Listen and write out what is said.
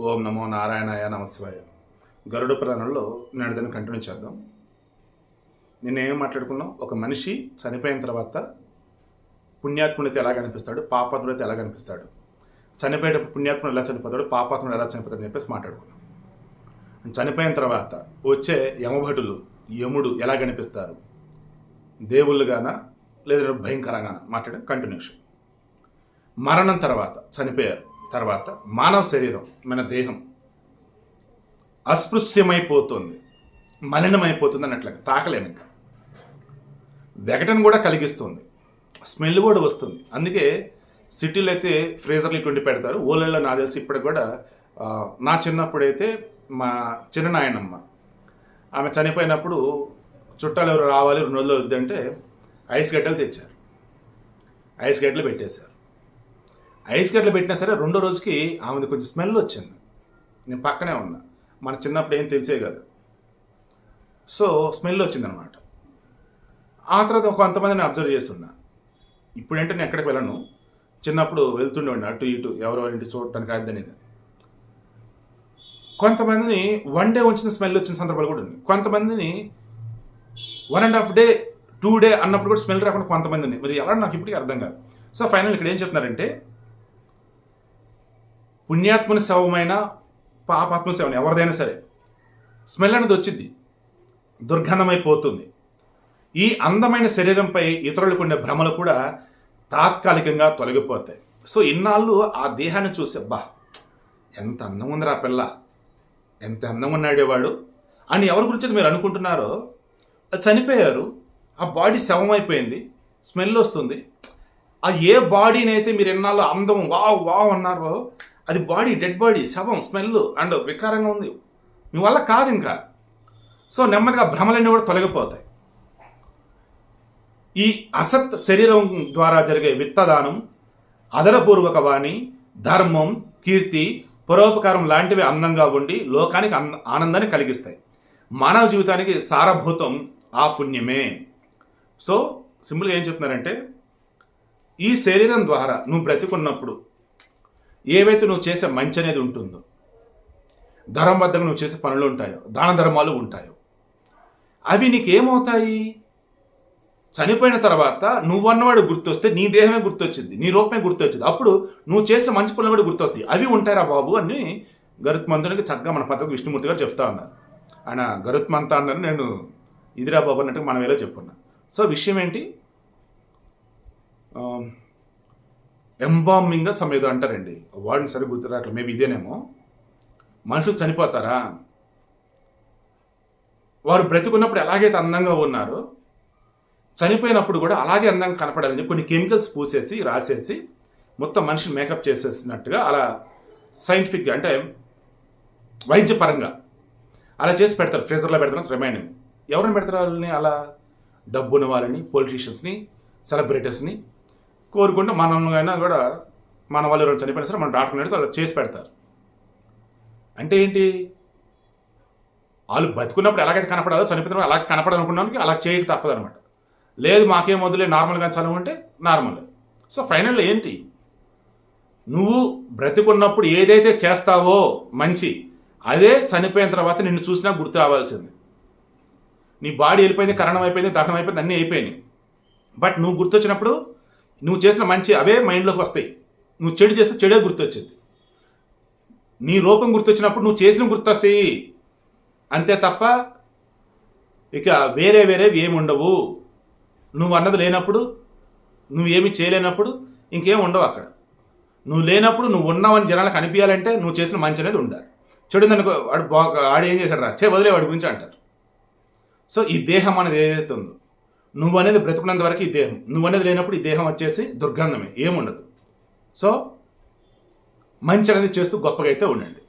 ఓం నమో నారాయణాయ నమశివాయ గరుడ ప్రాణంలో నేను దాన్ని కంటిన్యూ చేద్దాం. నిన్న ఏం మాట్లాడుకున్నాం? ఒక మనిషి చనిపోయిన తర్వాత పుణ్యాత్ముడైతే ఎలా కనిపిస్తాడు? పాపాత్ముడైతే ఎలా కనిపిస్తాడు? చనిపోయేటప్పుడు పుణ్యాత్ముడు ఎలా చనిపోతాడు? పాపాత్ముడు ఎలా చనిపోతాడు అని చెప్పేసి మాట్లాడుకున్నాం. చనిపోయిన తర్వాత వచ్చే యమభటులు యముడు ఎలా కనిపిస్తారు? దేవుళ్ళుగానా? లేదా భయంకరంగానా? మాట్లాడే కంటిన్యూషన్ మరణం తర్వాత చనిపోయారు. తర్వాత మానవ శరీరం మన దేహం అస్పృశ్యమైపోతుంది మలినమైపోతుంది అన్నట్లుగా తాకలేము ఇంకా. వెగటను కూడా కలిగిస్తుంది స్మెల్ కూడా వస్తుంది. అందుకే సిటీలో అయితే ఫ్రీజర్లు ఇటువంటి పెడతారు. ఊళ్ళల్లో నాకు తెలిసి ఇప్పటికి కూడా నా నా చిన్నప్పుడైతే మా చిన్న నాయనమ్మ ఆమె చనిపోయినప్పుడు చుట్టాలు ఎవరు రావాలి రెండు రోజులు వద్దంటే ఐస్ గడ్డలు తెచ్చారు. ఐస్ గడ్డలు పెట్టేశారు. ఐస్ గడ్డలు పెట్టినా సరే రెండో రోజుకి ఆమెది కొంచెం స్మెల్ వచ్చింది. నేను పక్కనే ఉన్నా. మన చిన్నప్పుడు ఏం తెలిసే కాదు. సో స్మెల్ వచ్చిందనమాట. ఆ తర్వాత కొంతమందిని అబ్జర్వ్ చేస్తున్నా. ఇప్పుడంటే నేను ఎక్కడికి వెళ్ళను. చిన్నప్పుడు వెళ్తుండేవాడిని అటు ఇటు ఎవరెవరింటి చూడటానికి అది అనేది కొంతమందిని వన్ డే వచ్చిన స్మెల్ వచ్చిన సందర్భాలు కూడా ఉంది కొంతమందిని one and half day two day అన్నప్పుడు కూడా స్మెల్ రాకుండా కొంతమందిని మరి ఎలా నాకు ఇప్పటికీ అర్థం కాదు. సో ఫైనల్ ఇక్కడ ఏం చెప్తున్నారంటే పుణ్యాత్మని శవమైన పాపాత్మ శవం ఎవరిదైనా సరే. స్మెల్ అనేది వచ్చింది. దుర్గంధమైపోతుంది. ఈ అందమైన శరీరంపై ఇతరులకు ఉండే భ్రమలు కూడా తాత్కాలికంగా తొలగిపోతాయి. సో ఇన్నాళ్ళు ఆ దేహాన్ని చూసి అబ్బా ఎంత అందం ఉందిరా పిల్ల. ఎంత అందం ఉన్నాడే వాడు అని ఎవరి గురించి మీరు అనుకుంటున్నారో చనిపోయారు. ఆ బాడీ శవం అయిపోయింది స్మెల్ వస్తుంది. ఆ ఏ బాడీని అయితే మీరు ఎన్నాళ్ళు అందం వావ్ వావ్ అన్నారో అది బాడీ డెడ్ బాడీ శవం స్మెల్ అండ్ వికారంగా ఉంది. మీ వల్ల కాదు ఇంకా. సో నెమ్మదిగా భ్రమలన్నీ కూడా తొలగిపోతాయి. ఈ అసత్ శరీరం ద్వారా జరిగే విత్తదానం అదరపూర్వక వాణి ధర్మం కీర్తి పరోపకారం లాంటివి అందంగా ఉండి లోకానికి ఆనందాన్ని కలిగిస్తాయి. మానవ జీవితానికి సారభూతం ఆ పుణ్యమే. సో సింపుల్గా ఏం చెప్తున్నారంటే ఈ శరీరం ద్వారా నువ్వు బ్రతికున్నప్పుడు ఏవైతే నువ్వు చేసే మంచి అనేది ఉంటుందో ధర్మబద్ధంగా నువ్వు చేసే పనులు ఉంటాయో దాన ధర్మాలు ఉంటాయో అవి నీకేమవుతాయి? చనిపోయిన తర్వాత నువ్వన్నవాడు గుర్తొస్తే నీ దేహమే గుర్తొచ్చింది నీ రూపమే గుర్తొచ్చింది. అప్పుడు నువ్వు చేసే మంచి పనులు కూడా గుర్తొస్తాయి. అవి ఉంటాయిరా బాబు అని గరుత్మంతునికి చక్కగా మన పద్ధతి విష్ణుమూర్తి గారు చెప్తా ఉన్నారు. ఆయన గరుత్మంత అన్నారు నేను ఇదిరా బాబు అన్నట్టు మనం ఏదో చెప్పున్నా. సో విషయం ఏంటి? ఎంబామింగ్ సమ్ ఏదో అంటారండి. వాడిని సరి గుర్తురాట్లేదు మేబీ ఇదేనేమో. మనుషులు చనిపోతారా? వారు బ్రతికున్నప్పుడు ఎలాగైతే అందంగా ఉన్నారు చనిపోయినప్పుడు కూడా అలాగే అందంగా కనపడాలని కొన్ని కెమికల్స్ పూసేసి రాసేసి మొత్తం మనిషిని మేకప్ చేసేసినట్టుగా అలా సైంటిఫిక్గా అంటే వైద్యపరంగా అలా చేసి పెడతారు. ఫ్రీజర్లో పెడతారు. రిమైండింగ్ ఎవరిని పెడతారు వాళ్ళని? అలా డబ్బున్న వాళ్ళని పొలిటీషియన్స్ని సెలబ్రిటీస్ని కోరుకుంటే మనమైనా కూడా మన వాళ్ళు ఎవరైనా చనిపోయినా సరే మన డాక్టర్ అడిగితే వాళ్ళు చేసి పెడతారు. అంటే ఏంటి? వాళ్ళు బతుకున్నప్పుడు ఎలాగైతే కనపడాలో చనిపోతున్నప్పుడు అలాగే కనపడాలనుకున్నానికి అలా చేయక తప్పదనమాట లేదు మాకేం వదిలే నార్మల్గా చదువు అంటే నార్మల్ సో ఫైనల్ ఏంటి? నువ్వు బ్రతికున్నప్పుడు ఏదైతే చేస్తావో మంచి అదే చనిపోయిన తర్వాత నిన్ను చూసినా గుర్తు రావాల్సింది. నీ బాడీ వెళ్ళిపోయింది కరణం అయిపోయింది దహనం అయిపోయింది అన్నీ అయిపోయినాయి. బట్ నువ్వు గుర్తొచ్చినప్పుడు నువ్వు చేసిన మంచి అవే మైండ్లోకి వస్తాయి. నువ్వు చెడు చేస్తే చెడే గుర్తొచ్చింది. నీ రూపం గుర్తొచ్చినప్పుడు నువ్వు చేసిన గుర్తొస్తాయి. అంతే తప్ప ఇక వేరే వేరేవి ఏమి ఉండవు నువ్వు అన్నది లేనప్పుడు నువ్వేమి చేయలేనప్పుడు ఇంకేం ఉండవు అక్కడ. నువ్వు లేనప్పుడు నువ్వు ఉన్నావని జనాలకు అనిపించాలంటే నువ్వు చేసిన మంచి అనేది ఉండాలి. చెడు దానికి వాడు బాగా ఆడు ఏం చేశాడు రా చే వదిలే వాడి గురించి అంటారు. సో ఈ దేహం అనేది ఏదైతే ఉందో నువ్వు అనేది బ్రతుకున్నంత వరకు ఈ దేహం. నువ్వు అనేది లేనప్పుడు ఈ దేహం వచ్చేసి దుర్గంధమే. ఏముండదు. సో మంచి అనేది చేస్తూ గొప్పగా అయితే ఉండండి.